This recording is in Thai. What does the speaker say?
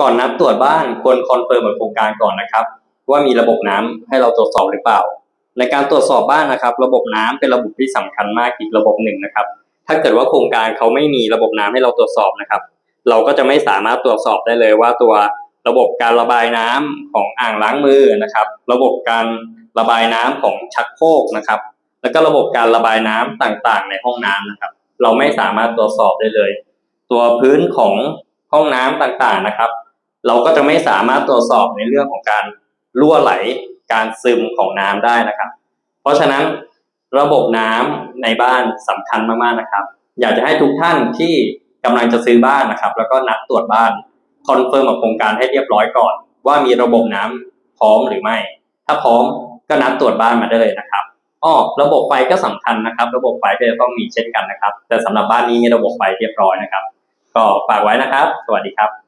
ก่อนนัดตรวจบ้านควรคอนเฟิร์มกับโครงการก่อนนะครับ ว่ามีระบบน้ำให้เราตรวจสอบหรือเปล่า ในการตรวจสอบบ้านนะครับ ระบบน้ำเป็นระบบที่สำคัญมากอีกระบบหนึ่งนะครับ ถ้าเกิดว่าโครงการเขาไม่มีระบบน้ำให้เราตรวจสอบนะครับ เราก็จะไม่สามารถตรวจสอบได้เลยว่าตัวระบบการระบายน้ำของอ่างล้างมือนะครับ ระบบการระบายน้ำของชักโครกนะครับ แล้วก็ระบบการระบายน้ำต่างๆ ในห้องน้ำนะครับ เราไม่สามารถตรวจสอบได้เลย ตัวพื้นของห้องน้ำต่างๆนะครับ เราก็จะไม่สามารถตรวจสอบในเรื่องของการรั่วไหลการซึมของน้ำได้นะครับ เพราะฉะนั้นระบบน้ำในบ้านสำคัญมากๆนะครับ อยากจะให้ทุกท่านที่กำลังจะซื้อบ้านนะครับ แล้วก็นัดตรวจบ้านคอนเฟิร์มกับโครงการให้เรียบร้อยก่อน ว่ามีระบบน้ำพร้อมหรือไม่ ถ้าพร้อมก็นัดตรวจบ้านมาได้เลยนะครับอ้อระบบไฟก็สำคัญนะครับ ระบบไฟก็จะต้องมีเช่นกันนะครับ แต่สำหรับบ้านนี้มีระบบไฟเรียบร้อยนะครับ ก็ฝากไว้นะครับ สวัสดีครับ